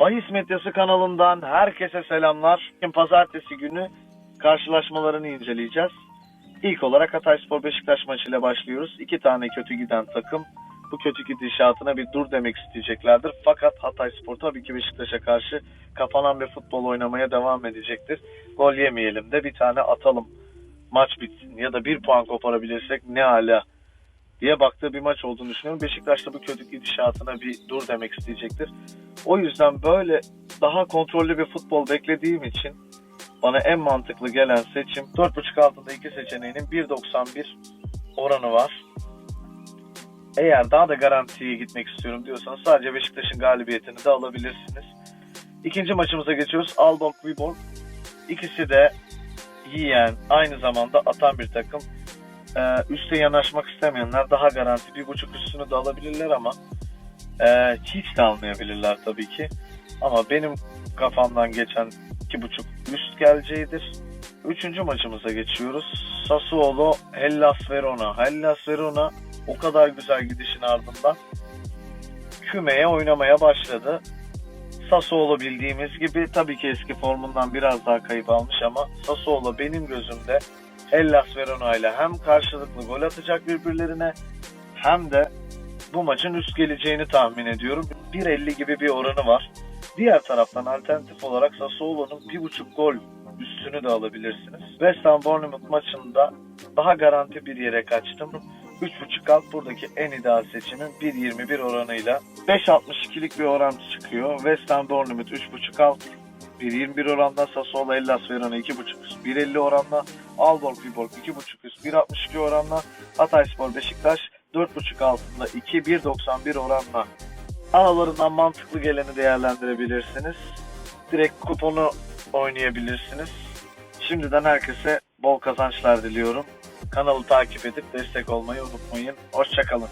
Bahis Medyası kanalından herkese selamlar. Pazartesi günü karşılaşmalarını inceleyeceğiz. İlk olarak Hatayspor Beşiktaş maçıyla başlıyoruz. İki tane kötü giden takım bu kötü gidişatına bir dur demek isteyeceklerdir. Fakat Hatayspor tabii ki Beşiktaş'a karşı kapanan bir futbol oynamaya devam edecektir. Gol yemeyelim de bir tane atalım. Maç bitsin ya da bir puan koparabilirsek ne ala diye baktığı bir maç olduğunu düşünüyorum. Beşiktaş da bu kötü gidişatına bir dur demek isteyecektir. O yüzden böyle daha kontrollü bir futbol beklediğim için bana en mantıklı gelen seçim 4.5 altında iki seçeneğinin 1.91 oranı var. Eğer daha da garantiye gitmek istiyorum diyorsanız sadece Beşiktaş'ın galibiyetini de alabilirsiniz. İkinci maçımıza geçiyoruz. Aalborg Viborg. İkisi de yiyen, aynı zamanda atan bir takım. Ee, üste yanaşmak istemeyenler daha garanti bir buçuk üstünü de alabilirler ama e, hiç de almayabilirler tabii ki. Ama benim kafamdan geçen iki buçuk üst geleceğidir. Üçüncü maçımıza geçiyoruz. Sassuolo, Hellas Verona. Hellas Verona o kadar güzel gidişin ardından kümeye oynamaya başladı. Sassuolo bildiğimiz gibi tabii ki eski formundan biraz daha kayıp almış ama Sassuolo benim gözümde Hellas Verona ile hem karşılıklı gol atacak birbirlerine hem de bu maçın üst geleceğini tahmin ediyorum. 1.50 gibi bir oranı var. Diğer taraftan alternatif olarak Sassuolo'nun 1.5 gol üstünü de alabilirsiniz. West Ham Bournemouth maçında daha garanti bir yere kaçtım. 3.5 alt buradaki en ideal seçimim 1.21 oranıyla. 5.62'lik bir oran çıkıyor. West Ham Bournemouth 3.5 alt. 1.21 oranda Sassuolo Hellas Verona 2.5 üst. 1.50 oranla Aalborg Viborg 2.5 üst. 1.62 oranla Hatayspor Beşiktaş 4.5 altında 2 1.91 oranla aralarından mantıklı geleni değerlendirebilirsiniz. Direkt kuponu oynayabilirsiniz. Şimdiden herkese bol kazançlar diliyorum. Kanalı takip edip destek olmayı unutmayın. Hoşçakalın.